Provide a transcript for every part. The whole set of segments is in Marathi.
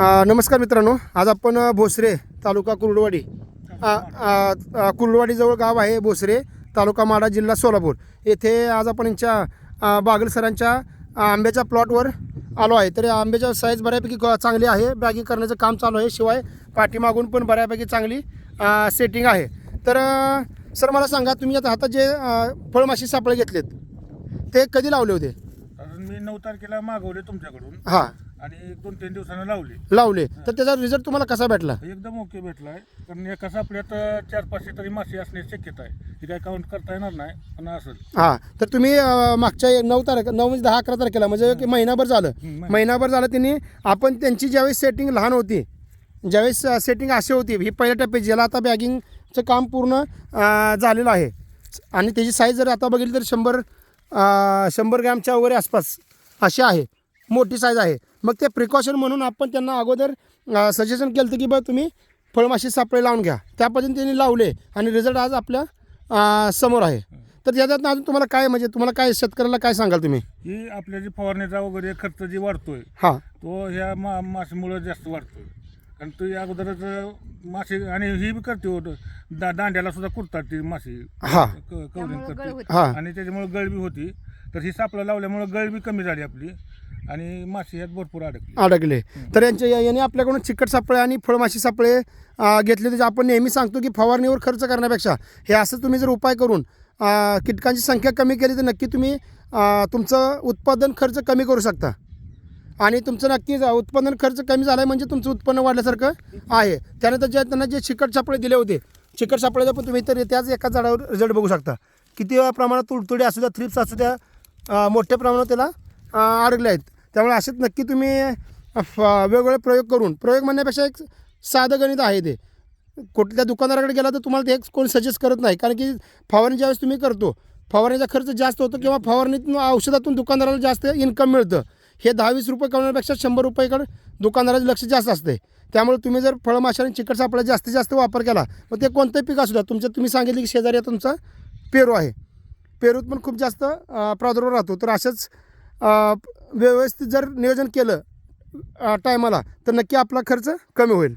नमस्कार मित्रांनो. आज आपण भोसरे तालुका कुर्डवाडी कुर्डवाडीजवळ गाव आहे भोसरे तालुका माडा जिल्हा सोलापूर. येथे आज आपण यांच्या बागल सरांच्या आंब्याच्या प्लॉटवर आलो आहे. तर आंब्याच्या साईज बऱ्यापैकी चांगली आहे. बॅगिंग करण्याचं काम चालू आहे. शिवाय पाठीमागून पण बऱ्यापैकी चांगली सेटिंग आहे. तर सर मला सांगा तुम्ही आता हातात जे फळमाशी सापळे घेतलेत ते कधी लावले होते? कारण मी नऊ तारखेला मागवले तुमच्याकडून. हां. आणि एक दोन तीन दिवसानं लावले. लावले. तर त्याचा रिझल्ट तुम्हाला कसा भेटला? एकदम ओके भेटलाय. कारण एका सापड्यात चार पाचशे तरी मासे असण्याची शक्यता आहे. ही काय काउंट करता येणार नाही पण असेल. हां. तर तुम्ही अं, मागच्या एक- नऊ तारखे नऊ म्हणजे दहा अकरा तारखेला म्हणजे की महिनाभर झालं. महिनाभर झालं त्यांनी आपण त्यांची ज्यावेळेस सेटिंग लहान होती ज्यावेळेस सेटिंग अशी होती ही पहिल्या टप्प्याची ज्याला आता बॅगिंगचं काम पूर्ण अं, झालेलं आहे. आणि त्याची साईज जर आता बघितली तर शंभर अं, शंभर ग्रॅमच्या वगैरे आसपास अशी आहे. मोठी साईज आहे. मग ते प्रिकॉशन म्हणून आपण त्यांना अगोदर सजेशन केलं होतं की बा तुम्ही फळमाशी सापळे लावून घ्या. त्या पद्धतीने त्यांनी लावले आणि रिझल्ट आज आपल्यासमोर आहे. तर याच्यात अजून तुम्हाला काय म्हणजे तुम्हाला काय शेतकऱ्याला काय सांगाल तुम्ही? ही आपल्या जी फवारणीचा वगैरे खर्च जी वाढतोय हां. तो ह्या मा मासेमुळं जास्त वाढतोय. कारण तो या अगोदरच मासे आणि ही बी करते होत दा दांड्याला सुद्धा कुरतात ती मासे हा. कवरिंग करते. हां. आणि त्याच्यामुळे गळ बी होती. तर ही सापळं लावल्यामुळे गळ बी कमी झाली आपली. आणि मासे ह्यात भरपूर अडकली. अडकले. तर यांच्या या- याने आपल्याकडून चिकट सापळे आणि फळमाशी सापळे अं, घेतले तर आपण नेहमी सांगतो की फवारणीवर खर्च करण्यापेक्षा. हे असं तुम्ही जर उपाय करून अं, कीटकांची संख्या कमी केली तर नक्की तुम्ही अं, तुमचं उत्पादन खर्च कमी करू शकता. आणि तुमचं नक्की जा- उत्पादन खर्च कमी झाला आहे म्हणजे तुमचं उत्पन्न वाढल्यासारखं आहे. त्यानंतर जे त्यांना जे चिकट सापळे दिले होते चिकट सापळेचा पण तुम्ही तर त्याच एका झाडावर रिझल्ट बघू शकता. किती प्रमाणात तुडतुडे असू द्या थ्रिप्स असू द्या अं, मोठ्या प्रमाणात त्याला अडकले आहेत. त्यामुळे असेच नक्की तुम्ही फ- वेगवेगळे प्रयोग करून प्रयोग म्हणण्यापेक्षा एक साधं गणित आहे ते. कुठल्या दुकानदाराकडे गेला तर तुम्हाला ते कोण सजेस्ट करत नाही. कारण की फवारणी ज्यावेळेस तुम्ही करतो फवारणीचा खर्च जास्त होतो किंवा फवारणीतून औषधातून दुकानदाराला जास्त इन्कम मिळतं. हे दहा वीस रुपये कमवण्यापेक्षा शंभर रुपयेकडे दुकानदाराचं लक्ष जास्त असते त्यामुळे तुम्ही जर फळमाशा आणि चिकट सापळा जास्तीत जास्त वापर केला मग ते कोणतंही पीक असू द्या. तुमच्या तुम्ही सांगितले की शेजारी तुमचा पेरू आहे. पेरूत पण खूप जास्त प्रादुर्भाव राहतो. तर असंच व्यवस्थित जर नियोजन केलं टायमाला तर नक्की आपला खर्च कमी होईल.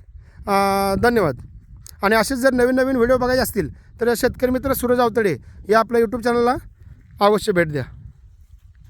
धन्यवाद. आणि असेच जर नवीन नवीन व्हिडिओ बघायचे असतील तर शेतकरी मित्र सूरज आवतडे या आपल्या यूट्यूब चॅनलला अवश्य भेट द्या.